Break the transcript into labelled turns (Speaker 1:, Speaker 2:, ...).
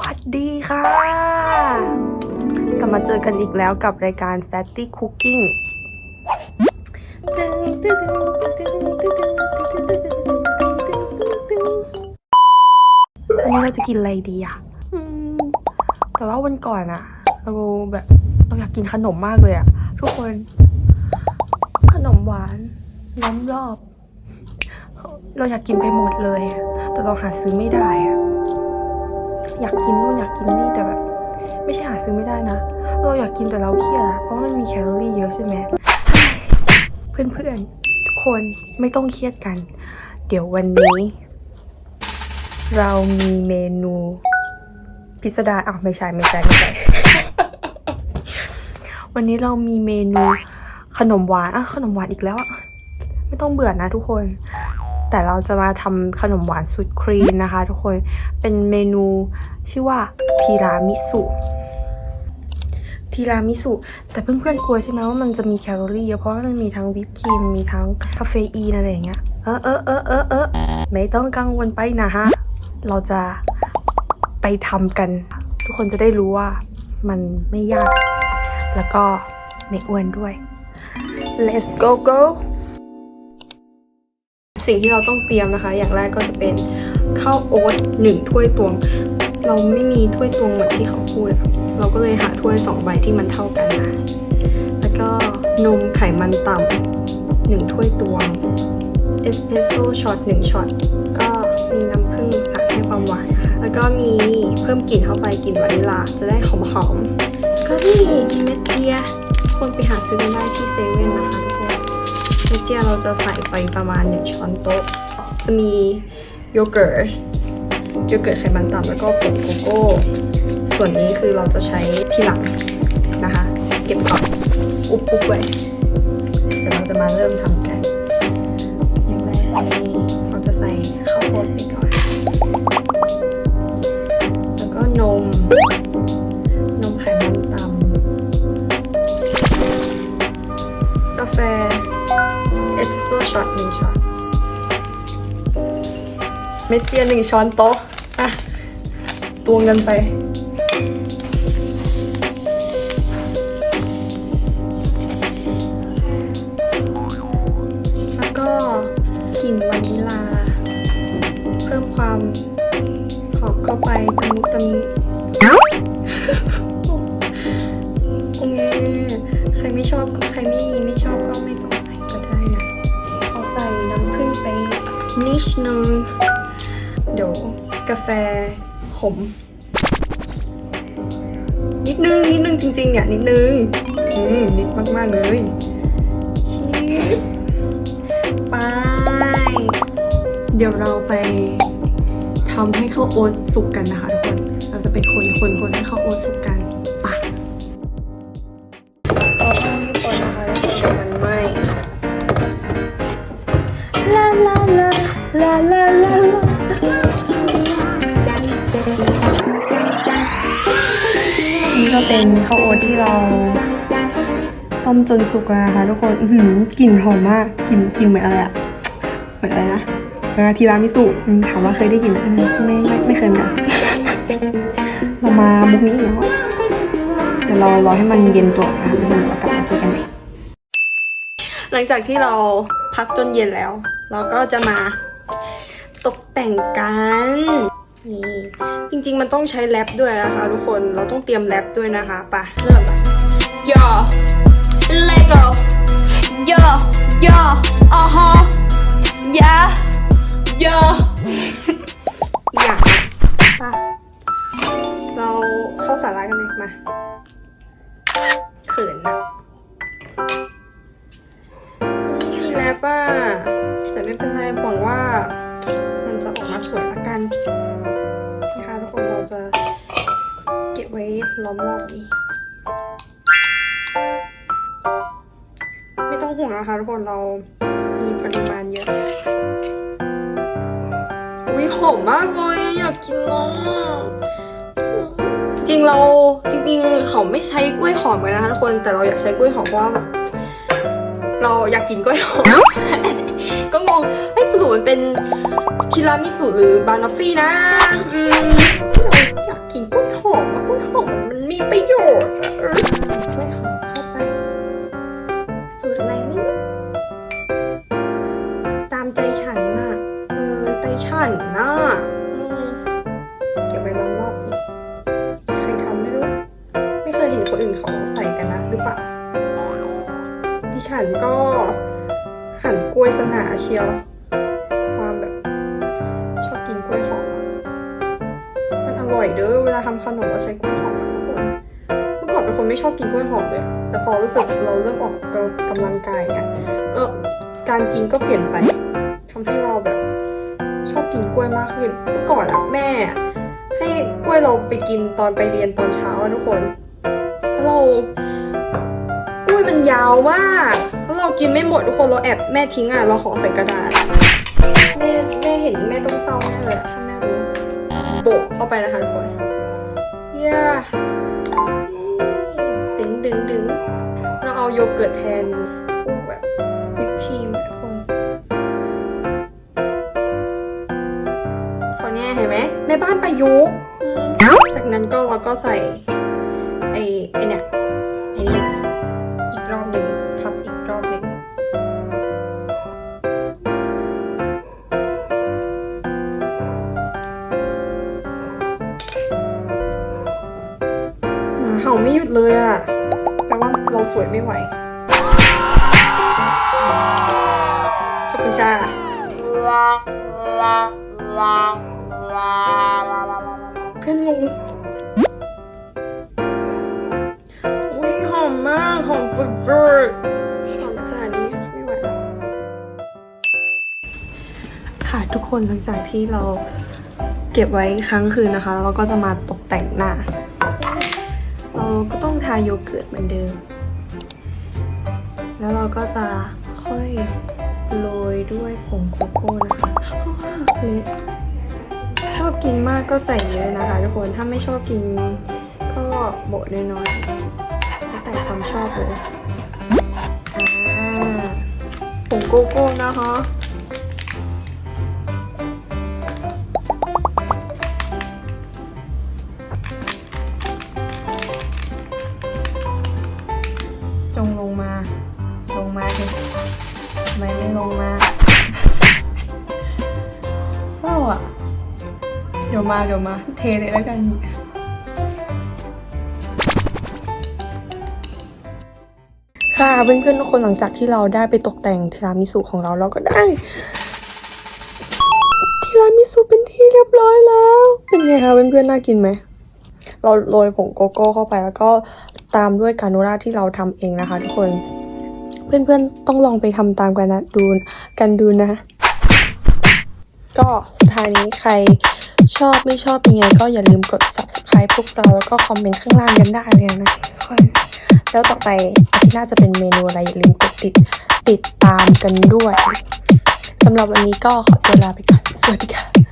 Speaker 1: วัสดีค่ะ กลับมาเจอกันอีกแล้วกับรายการ Fatty Cooking วันนี้เราจะกินอะไรดีอะแต่ว่าวันก่อนอะเราแบบเราอยากกินขนมมากเลยอะทุกคน ขนมหวานล้อมรอบ เราอยากกินไปหมดเลย แต่เราหาซื้อไม่ได้อะ อยากกินนู่นอยากกินนี่แต่แบบ ไม่ใช่หาซื้อไม่ได้นะ เราอยากกินแต่เราเครียดอะเพราะมันมีแคลอรี่เยอะใช่ไหมเพื่อนๆทุกคนไม่ต้องเครียดกัน เดี๋ยววันนี้ เรามีเมนูพิสดารอ้าวไม่ใช่ไม่ใช่ไม่ใช่วันนี้เรามีเมนูขนมหวานอะขนมหวานอีกแล้วอะไม่ต้องเบื่อนะทุกคน แต่เราจะมาทำขนมหวานสุดครีมนะคะ ทุกคนเป็นเมนู ชื่อว่าทีรามิสุทีรามิสุ แต่เพื่อนๆกลัวใช่ไหมว่ามันจะมีแคลอรี่เยอะเพราะมันมีทั้งวิปครีม มีทั้งคาเฟอีนอะไรอย่างเงี้ย เออเออเออเออเออไม่ต้องกังวลไปนะฮะ เราจะไปทำกัน ทุกคนจะได้รู้ว่ามันไม่ยาก แล้วก็ไม่อ้วนด้วย let's go go สิ่งที่เราต้องเตรียมนะคะ อย่างแรกก็จะเป็นข้าวโอ๊ตหนึ่งถ้วยตวง เราไม่มีถ้วยตวงเหมือนที่เขาพูด เราก็เลยหาถ้วยสองใบที่มันเท่ากันมาแล้วก็นมไขมันต่ำหนึ่งถ้วยตวง เอสเปรสโซ่ช็อตหนึ่งช็อต ก็มีน้ำผึ้งตักให้ความหวานนะคะ แล้วก็มีเพิ่มกลิ่นเข้าไปกลิ่นวานิลา จะได้หอมๆก็นี่เมดเจียคนไปหาซื้อกันได้ที่เซเว่นนะคะทุกคนเมดเจียเราจะใส่ไปประมาณ1ช้อนโต๊ะ จะมีโยเกิร์ต โยเกิร์ตไขมันต่ำแล้วก็ผงโกโก้ ส่วนนี้คือเราจะใช้ทีหลังนะคะ เก็บก่อนอุบอุบไว้เดี๋ยวเราจะมาเริ่มทำกันอย่างแรกนี่เราจะใส่ข้าวโพดไปก่อนแล้วก็นมนมไขมันต่ำกาแฟเอสเปรสโซ่ช็อตหนึ่งช็อตเม็ดเจียหนึ่งช้อนโต๊ะ ตวงกันไป แล้วก็กลิ่นวานิลา เพิ่มความหอมเข้าไปตะมุตะมิโอเคใครไม่ชอบก็ใครไม่มีไม่ชอบก็ไม่ต้องใส่ก็ได้นะเอาใส่น้ำผึ้งไปนิดนึงเดี๋ยวกาแฟ ม นิดนึง นิดนึงจริงๆเนี่ยนิดนึงอืมนิดมากๆเลยชิปไปเดี๋ยวเราไปทำให้ข้าวโอ๊ตสุกกันนะคะทุกคน เราจะไปคนคนคนให้ข้าวโอ๊ตสุกกัน ก็เป็นข้าวโอ๊ตที่เราต้มจนสุกแล้วนะคะทุกคนอื้อหืกลิ่นหอมมาก กลิ่นกลิ่นเหมือนอะไรอะเหมือนอะไรนะเออทีรามิสุถามว่าเคยได้กลิ่นไหมไม่ไม่ไม่เคยเหมือนกันเรามามุกนี้อีกแล้วอะเดี๋ยวเรารอให้มันเย็นตัวนะคะแล้วเดี๋ยวเรากลับมาเจอกันใหม่หลังจากที่เราพักจนเย็นแล้ว เราก็จะมาตกแต่งกัน นี่จริงๆมันต้องใช้แรปด้วยนะคะทุกคนเราต้องเตรียมแรปด้วยนะคะไปะเริ่มย่อ Lego ย่อย่ออ่าฮะยาย่ออย่างป่ะเราเข้าสาระกันเลยมาเขินนะมีแล้วป่ะแต่ไม่เป็นไรหวังว่า มันจะออกมาสวยละกัน ไว้ล้อมรอบดี ไม่ต้องห่วงนะคะทุกคนเรามีปริมาณเยอะ อุ้ยหอมมากเลยอยากกินน้องจริงเราจริงๆเขาไม่ใช้กล้วยหอมกันนะคะทุกคนแต่เราอยากใช้กล้วยหอมเพราะว่า เราอยากกินกล้วยหอมก็งงเฮ้ยสรุปมันเป็นทีรามิสุหรือบานอฟฟี่นะอืมอยากกินกล้วยหอมอะกล้วยหอมมันมีประโยชน์อะกล้วยหอมเข้าไปสูตรอะไรไม่รู้ตามใจฉันน่ะใจฉันน่ะเก็บไว้ลองรอบอีกใครทำไม่รู้ ไม่เคยเห็นคนอื่นเขาใส่กันนะหรือเปล่า ดิฉันก็หันกล้วยสนาเชียว ความแบบ ชอบกินกล้วยหอมอะมันอร่อยเด้อเวลาทำขนมเราใช้กล้วยหอมอะทุกคนเมื่อก่อนเป็นคนไม่ชอบกินกล้วยหอมเลย แต่พอรู้สึกเราเริ่มออกกำลังกายอะก็การกินก็เปลี่ยนไปทำให้เราแบบ ชอบกินกล้วยมากขึ้นเมื่อก่อนอะแม่ ให้กล้วยเราไปกินตอนไปเรียนตอนเช้าทุกคนแล้วเรากล้วย มันยาวมากแล้วเรากินไม่หมดทุกคนเราแอบแม่ทิ้งอะเราห่อใส่กระดาษแม่แม่เห็นแม่ต้องเศร้าแน่เลยถ้าแม่รู้โบกเข้าไปนะคะทุกคนย่าดึงดึงดึงเราเอาโยเกิร์ตแทนแบบวิปครีมทุกคนคนนี้เห็นไหมแม่บ้านประยุกต์จากนั้นก็เราก็ใส่ไอ้ไอ้เนี่ยาเห่าไม่หยุดเลยอะแปลว่าเราสวยไม่ไหว ขอบคุณจ้าเพื่อนงงอุ้ยหอมมากหอมฟุดฟุดหอมขนาดนี้ไม่ไหวแล้วค่ะทุกคนหลังจากที่เราเก็บไว้ค้างคืนนะคะ เราก็จะมาตกแต่งหน้าเรา ก็ต้องทาโยเกิร์ตเหมือนเดิม แล้วเราก็จะค่อยโรยด้วยผงโกโก้นะคะเละชอบกินมากก็ใส่เยอะนะคะทุกคน ถ้าไม่ชอบกินก็โบะน้อยๆแล้วแต่ความชอบเลยอ่าผงโกโก้นะคะ จงลงมา ลงมาเถอะทำไมไม่ลงมาเศร้าอะ เดี๋ยวมาเดี๋ยวมา เทเลยแล้วกันค่ะเพื่อนๆทุกคนหลังจากที่เราได้ไปตกแต่งทีรามิสุของเราเราก็ได้ทีรามิสุเป็นที่เรียบร้อยแล้ว เป็นไงคะเพื่อนๆน่ากินไหม เราโรยผงโกโก้เข้าไปแล้วก็ตามด้วยกาโนราที่เราทำเองนะคะ ทุกคน เพื่อนๆต้องลองไปทำตามกันนะดูกันดูนะ ก็สุดท้ายนี้ใครชอบไม่ชอบยังไงก็อย่าลืมกด subscribe พวกเราแล้วก็คอมเมนต์ข้างล่างกันได้เลยนะทุกคนแล้วต่อไปอาทิตย์หน้าจะเป็นเมนูอะไรอย่าลืมกดติดติดตามกันด้วยสำหรับวันนี้ก็ขอตัวลาไปก่อนสวัสดีค่ะ